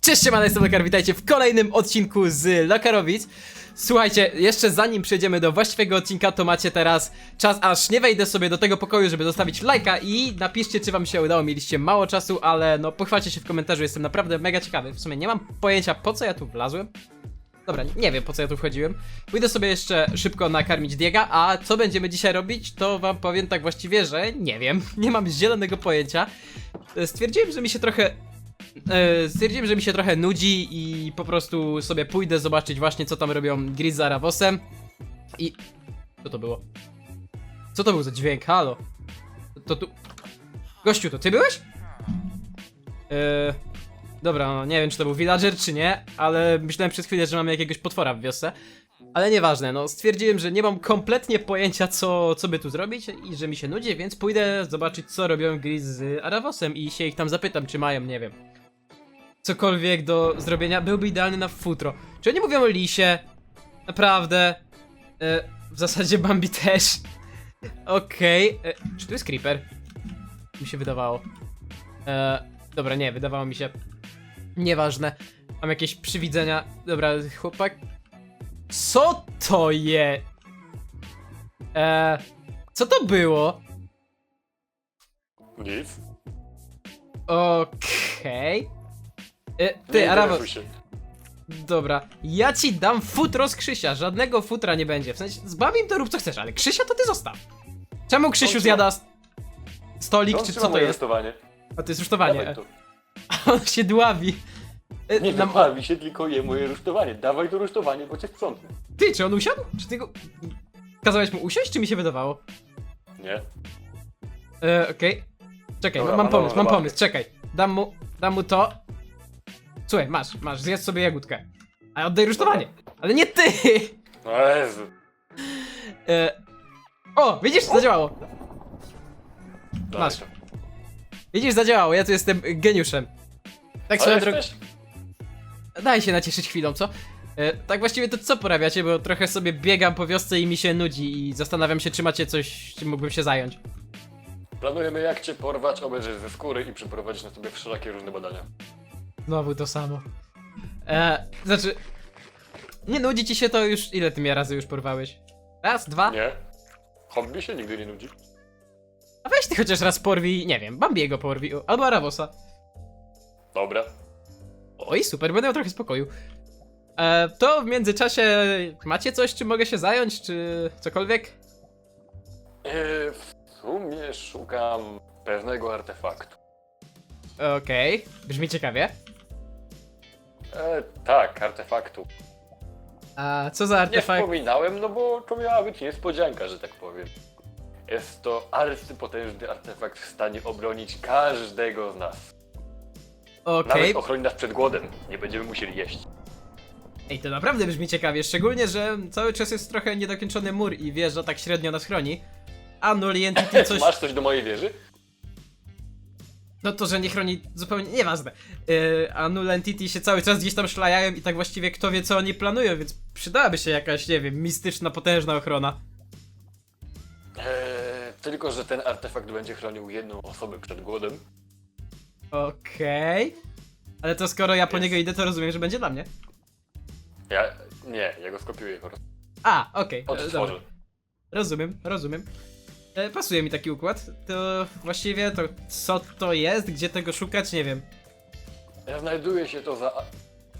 Cześć, siemano, jestem Lokar, witajcie w kolejnym odcinku z Lokarowic. Słuchajcie, jeszcze zanim przejdziemy do właściwego odcinka, to macie teraz czas, aż nie wejdę sobie do tego pokoju, żeby zostawić lajka i napiszcie, czy wam się udało. Mieliście mało czasu, ale no pochwalcie się w komentarzu, jestem naprawdę mega ciekawy. W sumie nie mam pojęcia, po co ja tu wlazłem. Dobra, nie wiem po co ja tu wchodziłem. Pójdę sobie jeszcze szybko nakarmić Diega, a co będziemy dzisiaj robić, to wam powiem tak właściwie, że nie wiem. Nie mam zielonego pojęcia. Stwierdziłem, że mi się trochę E, stwierdziłem, że mi się trochę nudzi i po prostu sobie pójdę zobaczyć właśnie co tam robią Gris z Aravosem i... Co to było? Co to był za dźwięk? Halo? To tu... Gościu, to ty byłeś? E, dobra, no nie wiem czy to był villager czy nie, ale myślałem przez chwilę, że mamy jakiegoś potwora w wiosce. Ale nieważne, no stwierdziłem, że nie mam kompletnie pojęcia co, co by tu zrobić i że mi się nudzi, więc pójdę zobaczyć co robią Gris z Aravosem i się ich tam zapytam czy mają, nie wiem cokolwiek do zrobienia, byłby idealny na futro. Czy oni mówią o lisie? Naprawdę? E, w zasadzie Bambi też. Okej. E, Czy tu jest creeper? Mi się wydawało. E, dobra, nie, wydawało mi się. Nieważne. Mam jakieś przywidzenia. Dobra, chłopak. Co to je? E, co to było? Nic. Okej. E, Ty, Arawo. interesuj się. Dobra, ja ci dam futro z Krzysia, żadnego futra nie będzie. W sensie, z Babim to rób co chcesz, ale Krzysia to ty zostaw. Czemu Krzysiu On zjada st- stolik, To czy co to moje jest? rusztowanie. A to jest rusztowanie. Dawaj to. On się dławi. E, Nie nam- bawi się, tylko je moje rusztowanie. Dawaj to rusztowanie, bo cię sprzątnę. Ty, czy on usiadł? Czy ty go... Kazałeś mu usiąść, czy mi się wydawało? Nie? E, okej. Czekaj, Dobra, mam mam pomysł, mam pomysł, czekaj. Dam mu, dam mu to. Słuchaj, masz, masz, zjedz sobie jagódkę. A oddaj rusztowanie. Ale nie ty! No Jezu. E, o, widzisz, zadziałało. Dawaj Masz. Widzisz, zadziałało, ja tu jestem geniuszem. Tak A swoją drogą. jesteś? Daj się nacieszyć chwilą, co? E, tak właściwie to co porabiacie, bo trochę sobie biegam po wiosce i mi się nudzi i zastanawiam się, czy macie coś, czym mógłbym się zająć. Planujemy jak cię porwać, obejrzeć ze skóry i przeprowadzić na tobie wszelakie różne badania. Znowu to samo. E, znaczy... Nie nudzi ci się to już... Ile ty mnie razy już porwałeś? Raz, dwa? Nie? Hobby się nigdy nie nudzi. A weź ty chociaż raz porwij, nie wiem, Bambiego porwij, o, albo Aravosa. Dobra. Oj, super, będę miał trochę spokoju. E, to w międzyczasie macie coś, czym mogę się zająć, czy cokolwiek? Eee, w sumie szukam pewnego artefaktu. Okej, brzmi ciekawie. E, tak, artefaktu. A co za Nie artefakt? wspominałem, no bo to miała być niespodzianka, że tak powiem. Jest to arcypotężny artefakt w stanie obronić każdego z nas. Okej, Nawet ochroni nas przed głodem. Nie będziemy musieli jeść. ej, to naprawdę brzmi ciekawie, szczególnie, że cały czas jest trochę niedokończony mur i wieża tak średnio nas chroni. A coś... Masz coś do mojej wieży? No to, że nie chroni zupełnie nieważne. Yy, a Null Entity się cały czas gdzieś tam szlajają i tak właściwie kto wie co oni planują, więc przydałaby się jakaś, nie wiem, mistyczna, potężna ochrona. Eee, tylko, że ten artefakt będzie chronił jedną osobę przed głodem. Okej. Ale to skoro ja po Jest. niego idę, to rozumiem, że będzie dla mnie. Ja... Nie, ja go skopiuję po prostu. A, okej. e, Odtworzę. Rozumiem, rozumiem. E, pasuje mi taki układ. To właściwie to co to jest, gdzie tego szukać, nie wiem. Ja znajduję się to za...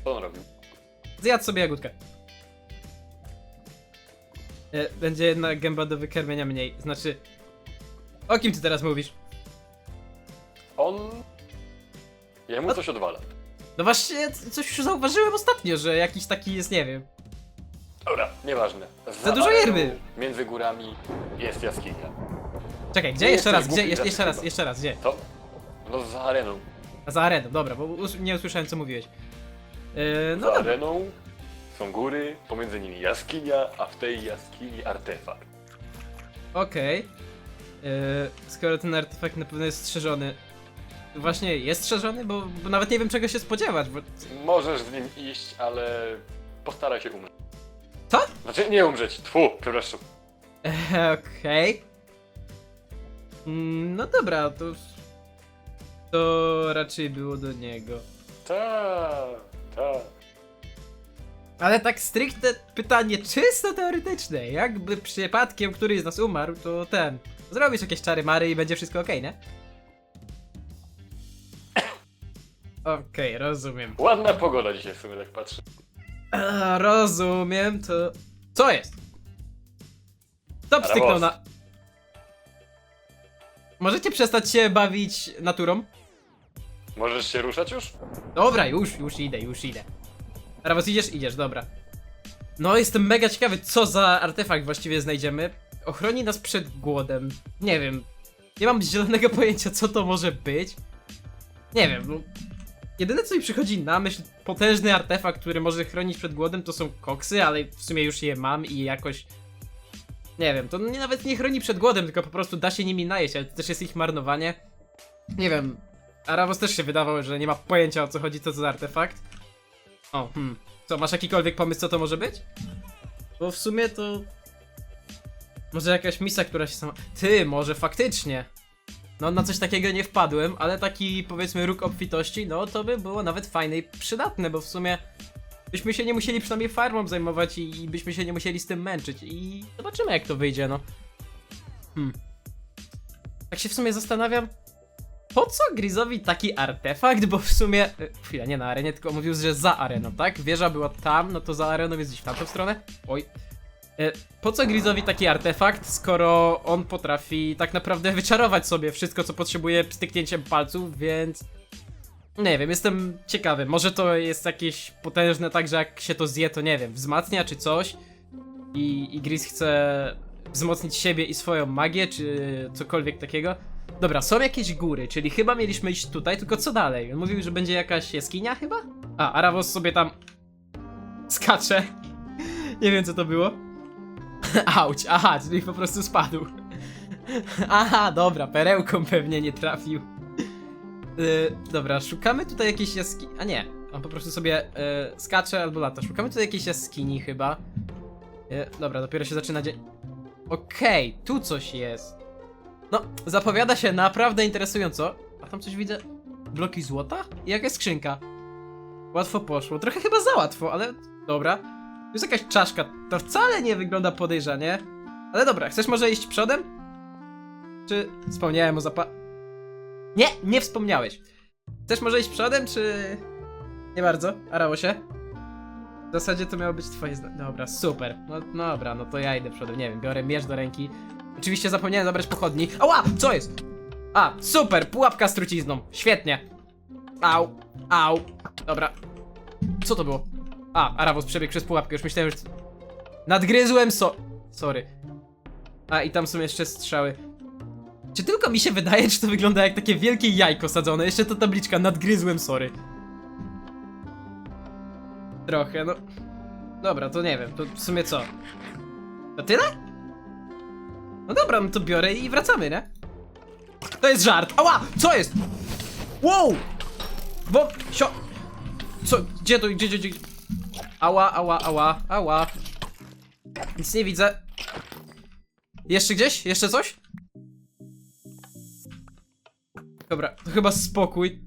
Co on robił? Zjadł sobie jagódkę. E, będzie jedna gęba do wykarmienia mniej. Znaczy... O kim ty teraz mówisz? On... Jemu coś odwala. No właśnie, c- coś już zauważyłem ostatnio, że jakiś taki jest, nie wiem. Dobra, nieważne. Za dużo areną, yerby. Między górami jest jaskinia. Czekaj, gdzie? Nie Jeszcze jesteś raz, głupi gdzie? Jeszcze, jeszcze raz, chyba. jeszcze raz, gdzie? To? No za areną. A za areną, dobra, bo us nie usłyszałem co mówiłeś. Yy, no za dobra. areną są góry, pomiędzy nimi jaskinia, a w tej jaskini artefakt. Okej. Yy, skoro ten artefakt na pewno jest strzeżony. Właśnie jest strzeżony, bo, bo nawet nie wiem czego się spodziewać, bo... Możesz z nim iść, ale postaraj się umrzeć. Co? Znaczy nie umrzeć, tfu, przepraszam. Okej. Mm, No dobra, to... To raczej było do niego. Tak. Ale tak stricte pytanie czysto teoretyczne. Jakby przypadkiem któryś z nas umarł, to ten. Zrobisz jakieś czary mary i będzie wszystko okej, nie? Okej, rozumiem. Ładna pogoda dzisiaj w sumie tak patrzę. A, rozumiem, to. Co jest? Kto pstyknął na. Możecie przestać się bawić naturą? Możesz się ruszać już? Dobra, już, już idę, już idę. Rawos, idziesz? Idziesz, dobra. No, jestem mega ciekawy, co za artefakt właściwie znajdziemy. Ochroni nas przed głodem. Nie wiem. Nie mam zielonego pojęcia, co to może być. Nie wiem, no. Jedyne, co mi przychodzi na myśl, potężny artefakt, który może chronić przed głodem, to są koksy, ale w sumie już je mam i jakoś... Nie wiem, to nie, nawet nie chroni przed głodem, tylko po prostu da się nimi najeść, ale to też jest ich marnowanie. Nie wiem, Aravos też się wydawał, że nie ma pojęcia o co chodzi, co to za artefakt. O, hmm. Co, masz jakikolwiek pomysł, co to może być? Bo w sumie to... Może jakaś misja, która się sama... Ty, może faktycznie. No, na coś takiego nie wpadłem, ale taki, powiedzmy, róg obfitości, no to by było nawet fajne i przydatne, bo w sumie byśmy się nie musieli przynajmniej farmą zajmować i, i byśmy się nie musieli z tym męczyć i zobaczymy jak to wyjdzie, no. Hmm. Tak się w sumie zastanawiam, po co Grizowi taki artefakt? Bo w sumie. e, Chwila, nie na arenie, tylko mówił, że za areną, tak? Wieża była tam, no to za areną jest gdzieś w tamtą stronę. Oj. E, Po co Grizowi taki artefakt, skoro on potrafi tak naprawdę wyczarować sobie wszystko, co potrzebuje styknięciem palców, więc. Nie wiem, jestem ciekawy. Może to jest jakieś potężne, tak, że jak się to zje, to nie wiem, wzmacnia czy coś. I, i Gris chce wzmocnić siebie i swoją magię, czy cokolwiek takiego. Dobra, są jakieś góry, czyli chyba mieliśmy iść tutaj, tylko co dalej? On mówił, że będzie jakaś jaskinia chyba? A, Aravos sobie tam skacze. Nie wiem co to było. Auć, aha, czyli po prostu spadł. Aha, dobra, perełką pewnie nie trafił. Yy, dobra, szukamy tutaj jakiejś jaskini. A nie, on po prostu sobie yy, skacze albo lata. Szukamy tutaj jakiejś jaskini chyba. Yy, dobra, dopiero się zaczyna dzień. Okej, tu coś jest. No, zapowiada się naprawdę interesująco. A tam coś widzę. Bloki złota? I jakaś skrzynka. Łatwo poszło. Trochę chyba za łatwo, ale dobra. Tu jest jakaś czaszka. To wcale nie wygląda podejrzanie. Ale dobra, chcesz może iść przodem? Czy wspomniałem o zapa... Nie, nie wspomniałeś. Chcesz może iść przodem, czy... Nie bardzo? Arało się? W zasadzie to miało być twoje zna... Dobra, super. No, no dobra, no to ja idę przodem. Nie wiem, biorę miecz do ręki. Oczywiście zapomniałem zabrać pochodni. Ała! Co jest? A, super! Pułapka z trucizną. Świetnie. Au, au. Dobra. Co to było? A, Aravos przebiegł przez pułapkę. Już myślałem, że... Nadgryzłem so... Sorry. A, i tam są jeszcze strzały. Czy tylko mi się wydaje, czy to wygląda jak takie wielkie jajko sadzone? Jeszcze to tabliczka, nadgryzłem, sorry. Trochę, no... Dobra, to nie wiem, to w sumie co? To tyle? No dobra, no to biorę i wracamy, nie? To jest żart. Ała! Co jest? Wow! Bo... Sio... Co? Gdzie to? Gdzie, gdzie, gdzie? Ała, ała, ała, ała. Nic nie widzę. Jeszcze gdzieś? Jeszcze coś? Dobra, to chyba spokój.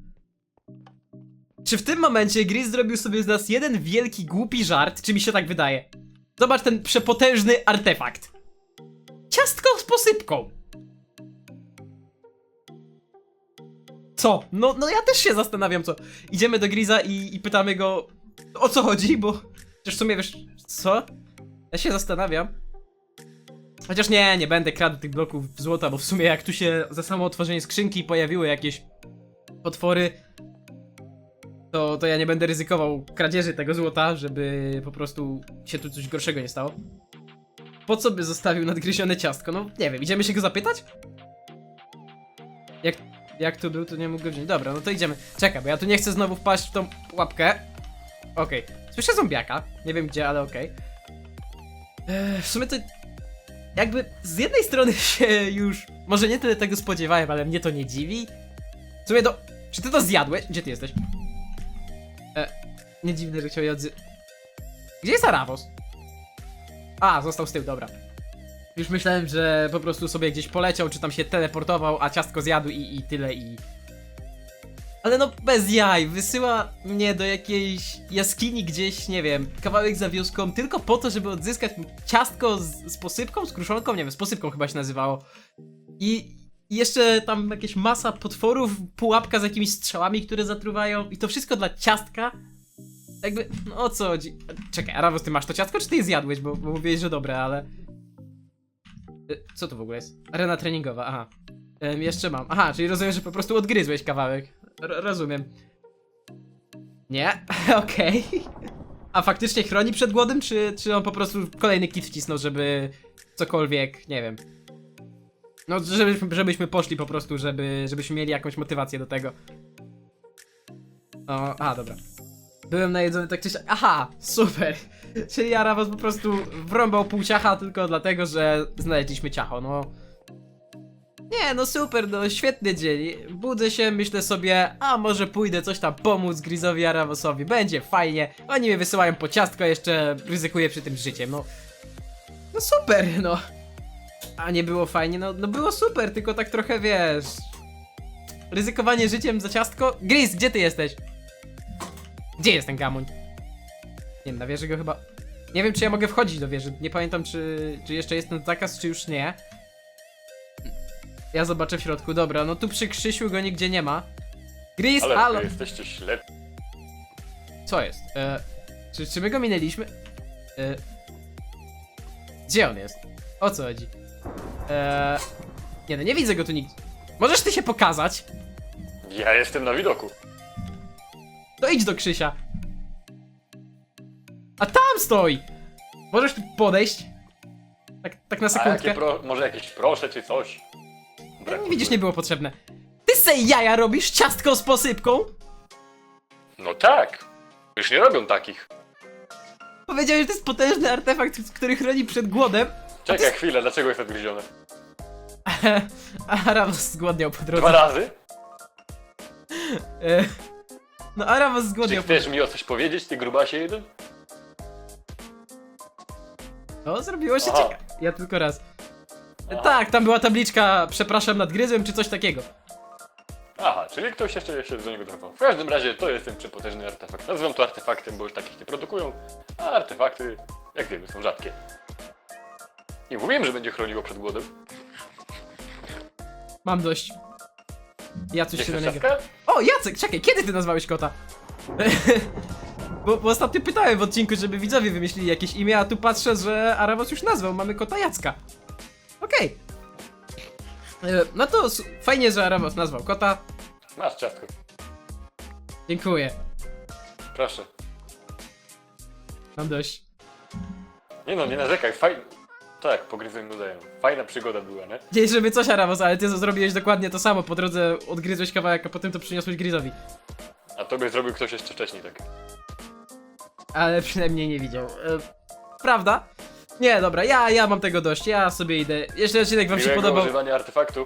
Czy w tym momencie Gris zrobił sobie z nas jeden wielki głupi żart? Czy mi się tak wydaje? Zobacz ten przepotężny artefakt. Ciastko z posypką. Co? No, no ja też się zastanawiam, co. Idziemy do Griza i, i pytamy go o co chodzi, bo przecież w sumie wiesz, co? Ja się zastanawiam. Chociaż nie, nie będę kradł tych bloków złota, bo w sumie jak tu się za samo otworzenie skrzynki pojawiły jakieś potwory, to, to ja nie będę ryzykował kradzieży tego złota, żeby po prostu się tu coś gorszego nie stało. Po co by zostawił nadgryzione ciastko? No nie wiem, idziemy się go zapytać? Jak, jak tu był, to nie mógł go wziąć. Dobra, no to idziemy. Czekaj, bo ja tu nie chcę znowu wpaść w tą pułapkę. Okej. Słyszę zombiaka. Nie wiem gdzie, ale okej. Eee, W sumie to... Jakby z jednej strony się już... Może nie tyle tego spodziewałem, ale mnie to nie dziwi. W sumie to... Czy ty to zjadłeś? Gdzie ty jesteś? E, nie dziwne, że chciał je odzy... Gdzie jest Aravos? A, został z tyłu, dobra. Już myślałem, że po prostu sobie gdzieś poleciał, czy tam się teleportował, a ciastko zjadł i, i tyle i... Ale no bez jaj, wysyła mnie do jakiejś jaskini gdzieś, nie wiem, kawałek za wioską, tylko po to, żeby odzyskać ciastko z, z posypką, z kruszonką, nie wiem, z posypką chyba się nazywało. I, I jeszcze tam jakieś masa potworów, pułapka z jakimiś strzałami, które zatruwają i to wszystko dla ciastka. Jakby, no o co chodzi? Czekaj, Aravos, ty masz to ciastko, czy ty je zjadłeś, bo, bo mówiłeś, że dobre, ale... Y, Co to w ogóle jest? Arena treningowa, aha. Jeszcze mam. Aha, czyli rozumiem, że po prostu odgryzłeś kawałek. R rozumiem. Nie? Okej. A faktycznie chroni przed głodem, czy, czy on po prostu kolejny kit wcisnął, żeby cokolwiek, nie wiem. No, żebyśmy, żebyśmy poszli po prostu, żeby, żebyśmy mieli jakąś motywację do tego. O, a, dobra. Byłem najedzony tak czy siak. Aha, super. Czyli Aravos po prostu wrąbał pół ciacha tylko dlatego, że znaleźliśmy ciacho, no. Nie, no super, no świetny dzień. Budzę się, myślę sobie, a może pójdę coś tam pomóc Grizowi Aravosowi. Będzie fajnie. Oni mnie wysyłają po ciastko, jeszcze ryzykuję przy tym życiem, no. No super, no. A nie było fajnie, no, no było super, tylko tak trochę wiesz. Ryzykowanie życiem za ciastko. Griz, gdzie ty jesteś? Gdzie jest ten gamuń? Nie wiem, na wieży go chyba. Nie wiem, czy ja mogę wchodzić do wieży. Nie pamiętam, czy, czy jeszcze jest ten zakaz, czy już nie. Ja zobaczę w środku. Dobra, no tu przy Krzysiu go nigdzie nie ma. Gris, Ale halo! wy jesteście ślepi. Co jest? E, czy, czy my go minęliśmy? E, gdzie on jest? O co chodzi? E, nie no, nie widzę go tu nigdzie. Możesz ty się pokazać? Ja jestem na widoku. To idź do Krzysia. A tam stoi! Możesz tu podejść? Tak, tak na A sekundkę. jakie pro... może jakieś proszę czy coś? Nie widzisz, nie było potrzebne. Ty se jaja robisz ciastko z posypką? No tak. Już nie robią takich. Powiedziałeś, że to jest potężny artefakt, który chroni przed głodem. Czekaj chwilę, dlaczego jest odgryzione? A Aravos zgłodniał po drodze. Dwa razy? E, No Aravos Czy zgłodniał po chcesz mi o coś powiedzieć, ty grubasie jeden? No, zrobiło się Aha. ciekawe. Ja tylko raz. Tak, tam była tabliczka, przepraszam nad gryzem, czy coś takiego. Aha, czyli ktoś jeszcze, jeszcze do niego dorwał. W każdym razie to jest ten przepotężny artefakt. Nazywam to artefaktem, bo już takich nie produkują, a artefakty, jak wiemy, są rzadkie. I mówiłem, że będzie chroniło przed głodem. Mam dość. Ja coś Nie się do chcesz ciastka? O, Jacek, czekaj, kiedy ty nazwałeś kota? bo, bo ostatnio pytałem w odcinku, żeby widzowie wymyślili jakieś imię, a tu patrzę, że Aravos już nazwał, mamy kota Jacka. Okej. E, No to s- fajnie, że Aravos nazwał kota. Masz ciastko. Dziękuję. Proszę. Mam dość. Nie no, nie narzekaj, fajnie. Tak, pogryzłem nudaję. Fajna przygoda była, nie? Nie, żeby coś Aravos, ale ty zrobiłeś dokładnie to samo. Po drodze odgryzłeś kawałek, a potem to przyniosłeś Grizowi. A tobie zrobił ktoś jeszcze wcześniej tak. Ale przynajmniej nie widział. E, prawda? Nie, dobra, ja, ja mam tego dość, ja sobie idę. Jeśli odcinek wam się Miłego podobał, używania artefaktu.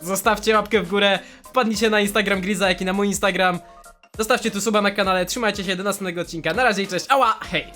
zostawcie łapkę w górę, wpadnijcie na Instagram Griza, jak i na mój Instagram. Zostawcie tu suba na kanale, trzymajcie się do następnego odcinka. Na razie i cześć, ała, hej!